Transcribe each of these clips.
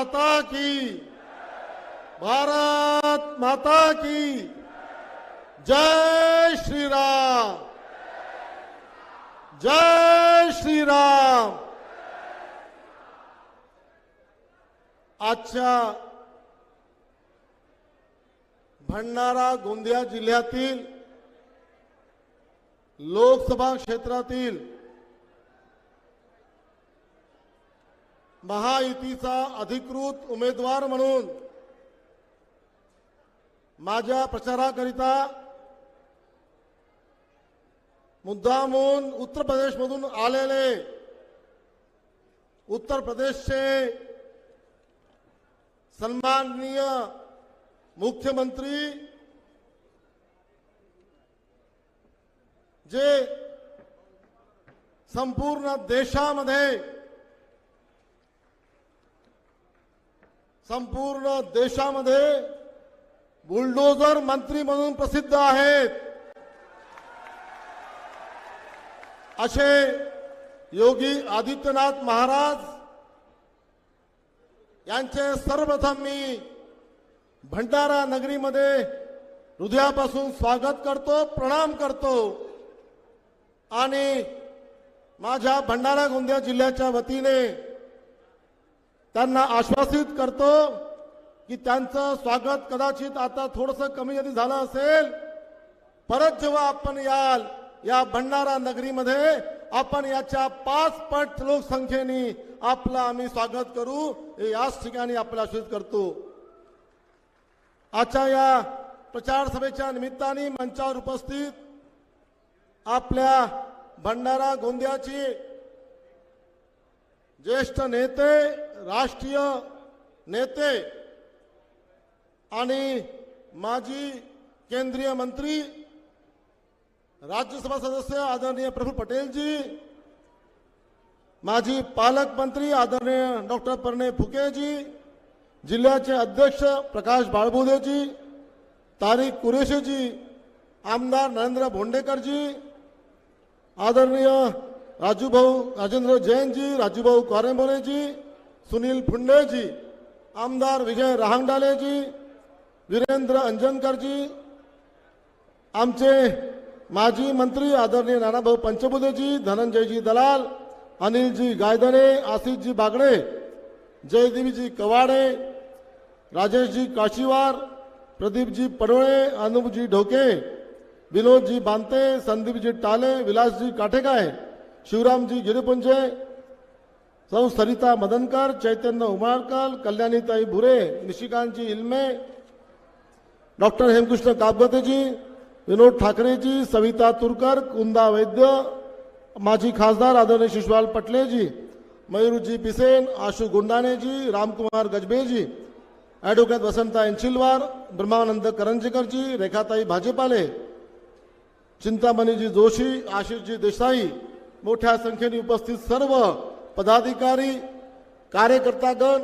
माता की। भारत माता की। जय श्रीराम। जय श्रीराम। आजच्या भंडारा गोंदिया जिल्ह्यातील लोकसभा क्षेत्रातील महायुतीचा अधिकृत उमेदवार म्हणून माझ्या प्रचाराकरिता मुद्दामून उत्तर प्रदेशमधून आलेले उत्तर प्रदेशचे सन्माननीय मुख्यमंत्री जे संपूर्ण देशामध्ये संपूर्ण देशामध्ये बुलडोजर मंत्री म्हणून प्रसिद्ध आहेत. असे योगी आदित्यनाथ महाराज यांचे सर्वप्रथम मी भंडारा नगरीमध्ये हृदयापासून स्वागत करतो प्रणाम करतो. आणि माझ्या भंडारा गोंदिया जिल्ह्याच्या वतीने त्यांना आश्वासित करतो की त्यांचं स्वागत कदाचित आता थोडस कमी जरी झालं असेल परत जेव्हा आपण याल या भंडारा नगरीमध्ये आपण याच्या पाच पट लोकसंख्येने आपलं आम्ही स्वागत करू हे याच ठिकाणी आपण आश्वासित करतो. आजच्या या प्रचार सभेच्या निमित्ताने मंचावर उपस्थित आपल्या भंडारा गोंदियाची ज्येष्ठ नेते, राष्ट्रीय नेते आणि माजी केंद्रीय मंत्री, राज्यसभा सदस्य आदरणीय प्रफुल्ल पटेलजी, माजी पालकमंत्री आदरणीय डॉक्टर परणे फुकेजी, जिल्ह्याचे अध्यक्ष प्रकाश बाळबुदेजी, तारिक कुरेशीजी, आमदार नरेंद्र भोंडेकरजी, आदरणीय राजूभाऊ राजेंद्र जैनजी राजूभाऊ कारेंबोलेजी सुनील फुंडेजी आमदार विजय रहांगडालेजी वीरेंद्र अंजनकरजी आमचे माजी मंत्री आदरणीय नानाभाऊ पंचबुधेजी धनंजयजी दलाल अनिलजी गायदने आशिषजी बागडे जयदेवीजी कवाडे राजेशजी काशीवार प्रदीपजी पडोळे अनुपजी ढोके विनोदजी बांते संदीपजी टाले विलासजी काठेकाय शिवरामजी गिरीपुंजे, सौ सरिता मदनकर, चैतन्य उमाळकर कल्याणीताई भुरे निशिकांत जी इलमे, डॉक्टर हेमकृष्ण कापगतेजी विनोद ठाकरेजी, सविता तुरकर, कुंदा वैद्य, माजी खासदार आदरणीय शिशवाल पटलेजी, मयूरजी पिसेन, आशु गुंडाणेजी रामकुमार गजबे जी ॲडव्होकेट वसंता एंचिलवार ब्रह्मानंद करंजेकरजी, रेखाताई भाजीपाले, चिंतामणीजी जोशी, आशिषजी देसाई मोठ्या संख्येने उपस्थित सर्व पदाधिकारी कार्यकर्तागण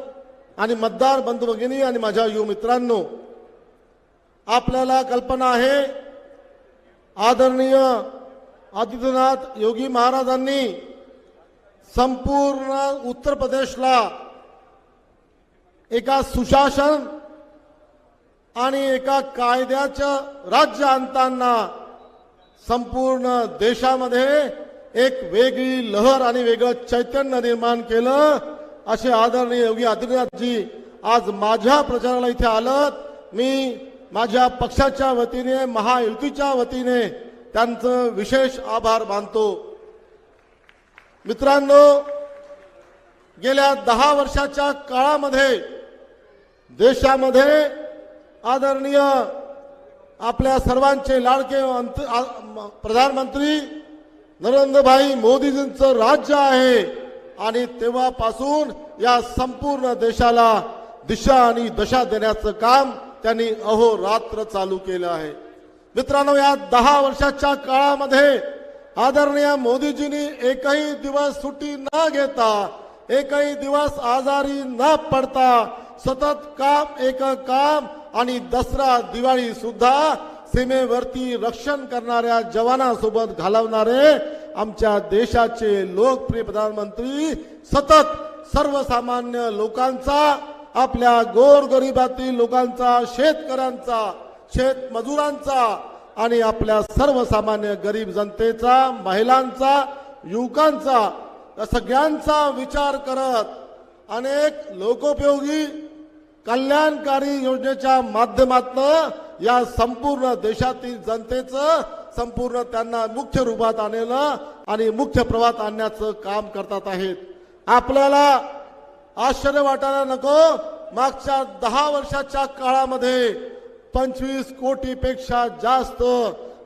आणि मतदार बंधू भगिनी आणि माझ्या युव मित्रांनो आपल्याला कल्पना आहे आदरणीय आदित्यनाथ योगी महाराजांनी संपूर्ण उत्तर प्रदेशला एका सुशासन आणि एका कायद्याचं राज्य आणताना संपूर्ण देशामध्ये एक वेगळी लहर आणि वेगळं चैतन्य निर्माण केलं असे आदरणीय योगी आदित्यनाथजी आज माझ्या प्रचाराला इथे आलत. मी माझ्या पक्षाच्या वतीने महायुतीच्या वतीने त्यांचं विशेष आभार मानतो. मित्रांनो गेल्या दहा वर्षाच्या काळामध्ये देशामध्ये आदरणीय आपल्या सर्वांचे लाडके अंत- आ- प्रधानमंत्री नरेंद्रभाई मोदीजींचं राज्य आहे. आणि तेव्हापासून या संपूर्ण देशाला दिशा आणि दशा देण्याचं काम त्यांनी अहोरात्र चालू केलं आहे. मित्रांनो या दहा वर्षाच्या काळामध्ये आदरणीय मोदीजींनी एकही दिवस सुट्टी न घेता एकही दिवस आजारी न पडता सतत काम एक काम आणि दसरा दिवाळी सुद्धा सीमेवरती रक्षण करणाऱ्या जवानासोबत घालवणारे आमच्या देशाचे लोकप्रिय प्रधानमंत्री सतत सर्वसामान्य लोकांचा आपल्या गोरगरिबातील लोकांचा शेतकऱ्यांचा शेतमजुरांचा आणि आपल्या सर्वसामान्य गरीब जनतेचा महिलांचा युवकांचा या सगळ्यांचा विचार करत अनेक लोकोपयोगी कल्याणकारी योजनेच्या माध्यमातून या संपूर्ण देशातील जनतेचं संपूर्ण त्यांना मुख्य रूपात आणलं आणि मुख्य प्रवाहात आणण्याचं काम करतात आहेत. आपल्याला आश्चर्य वाटायला नको. मागच्या दहा वर्षाच्या काळामध्ये पंचवीस कोटीपेक्षा जास्त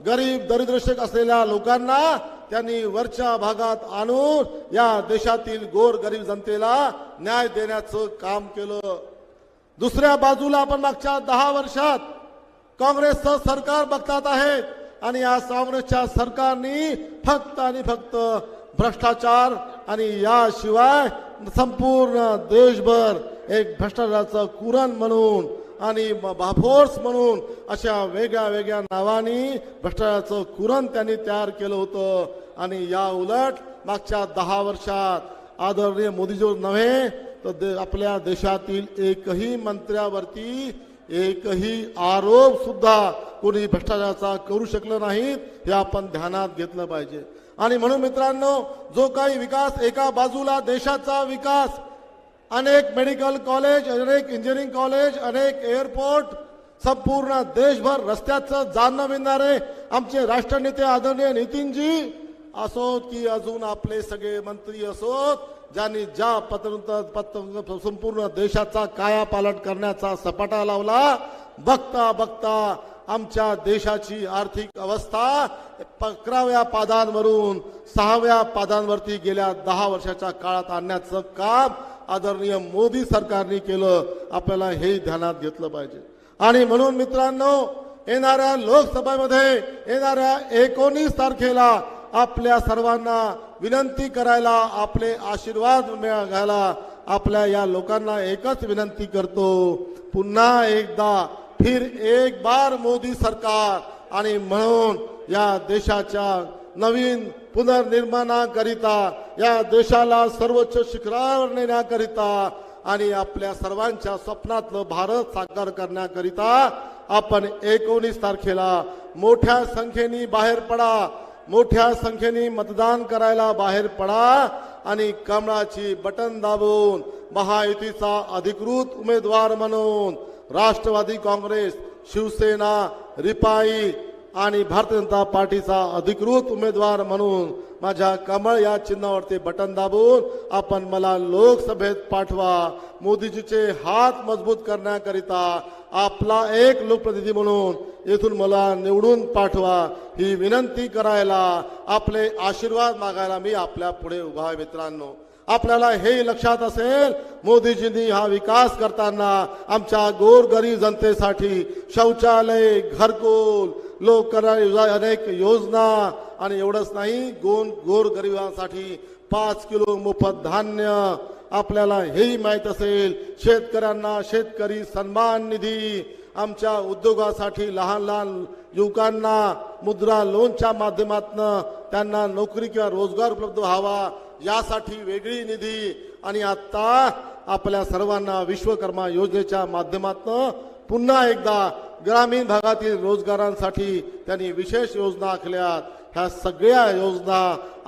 गरीब दरिद्रशक असलेल्या लोकांना त्यांनी वरच्या भागात आणून या देशातील गोर गरीब जनतेला न्याय देण्याचं काम केलं. दुसऱ्या बाजूला आपण मागच्या दहा वर्षात काँग्रेसचं सरकार बघतात आहे आणि या काँग्रेसच्या सरकारनी फक्त आणि फक्त भ्रष्टाचार आणि याशिवाय संपूर्ण देशभर एक भ्रष्टाचाराचं कुरण म्हणून आणि बाफोर्स म्हणून अशा वेगळ्या वेगळ्या नावानी भ्रष्टाचाराचं कुरण त्यांनी तयार केलं होतं. आणि या उलट मागच्या दहा वर्षात आदरणीय मोदीजीवर नव्हे तर दे- आपल्या देशातील एकही मंत्र्यावरती एकही आरोप सुद्धा कोणी भ्रष्टाचाराचा करू शकलं नाहीत हे आपण ध्यानात घेतलं पाहिजे. आणि म्हणून मित्रांनो जो काही विकास एका बाजूला देशाचा विकास अनेक मेडिकल कॉलेज अनेक इंजिनिअरिंग कॉलेज अनेक एअरपोर्ट संपूर्ण देशभर रस्त्याचं जाणं मिळणारे आमचे राष्ट्रनेते आदरणीय नितीनजी असोत की अजून आपले सगळे मंत्री असोत ज्यांनी ज्या पत्र पत्र संपूर्ण देशाचा कायापालट करण्याचा सपाटा लावला बघता बघता आमच्या देशाची आर्थिक अवस्था अकराव्या पादांवरून सहाव्या पादांवरती गेल्या दहा वर्षाच्या काळात आणण्याचं काम आदरणीय मोदी सरकारने केलं आपल्याला हे ध्यानात घेतलं पाहिजे. आणि म्हणून मित्रांनो येणाऱ्या लोकसभेमध्ये येणाऱ्या एकोणीस तारखेला आपल्या सर्वांना विनंती करायला आपले आशीर्वाद मिळायला घ्यायला आपल्या या लोकांना एकच विनंती करतो. पुन्हा एकदा फिर एक बार मोदी सरकार आणि म्हणून या देशाच्या नवीन पुनर्निर्माणाकरिता या देशाला सर्वोच्च शिखरावर नेण्याकरिता आणि आपल्या सर्वांच्या स्वप्नातलं भारत साकार करण्याकरिता आपण एकोणीस तारखेला मोठ्या संख्येने बाहेर पडा. मोठ्या संख्येने मतदान करायला बाहेर पडा आणि कमळाची बटन दाबून महायुतीचा अधिकृत उमेदवार म्हणून राष्ट्रवादी काँग्रेस शिवसेना रिपाई आणि भारतीय जनता पार्टीचा अधिकृत उमेदवार म्हणून माझ्या कमळ या चिन्हावरती बटन दाबून आपण मला लोकसभेत पाठवा. मोदीजीचे हात मजबूत करण्याकरिता आपला एक लोकप्रतिनिधी म्हणून येथून मला निवडून पाठवा. ही विनंती करायला आपले आशीर्वाद मागायला मी आपल्या पुढे उभा आहे मित्रांनो. आपल्याला हे लक्षात असेल मोदीजींनी हा विकास करताना आमच्या गोरगरीब जनतेसाठी शौचालय घरकुल लोक अनेक योजना आणि एवढंच नाही गोन गोरगरिबांसाठी पाच किलो मोफत धान्य आपल्याला हेही माहीत असेल. शेतकऱ्यांना शेतकरी सन्मान निधी आमच्या उद्योगासाठी लहान लहान युवकांना मुद्रा लोनच्या माध्यमातून त्यांना नोकरी किंवा रोजगार उपलब्ध व्हावा यासाठी वेगळी निधी आणि आत्ता आपल्या सर्वांना विश्वकर्मा योजनेच्या माध्यमातून पुन्हा एकदा ग्रामीण भागातील रोजगारांसाठी त्यांनी विशेष योजना आखल्यात. ह्या सगळ्या योजना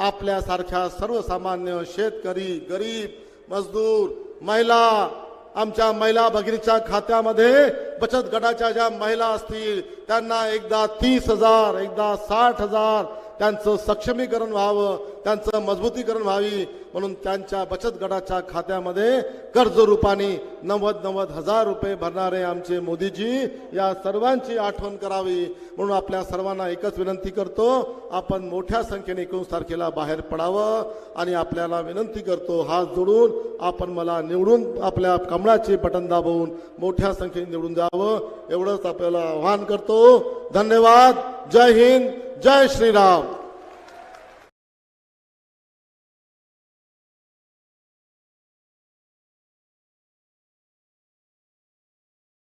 आपल्यासारख्या सर्वसामान्य शेतकरी गरीब मजदूर महिला आमच्या महिला भगिनीच्या खात्यामध्ये बचत गटाच्या ज्या महिला असतील त्यांना एकदा तीस हजार एकदा साठ हजार त्यांचं सक्षमीकरण व्हावं त्यांचं मजबूतीकरण व्हावी म्हणून त्यांच्या बचत गटाच्या खात्यामध्ये कर्ज रूपाने नव्वद नव्वद हजार रुपये भरणारे आमचे मोदीजी या सर्वांची आठवण करावी म्हणून आपल्या सर्वांना एकच विनंती करतो आपण मोठ्या संख्येने एकोणीस तारखेला बाहेर पडावं आणि आपल्याला विनंती करतो हात जोडून आपण मला निवडून आपल्या कमळाचे बटन दाबवून मोठ्या संख्येने निवडून जावं एवढंच आपल्याला आवाहन करतो. धन्यवाद. जय हिंद. जय श्रीराम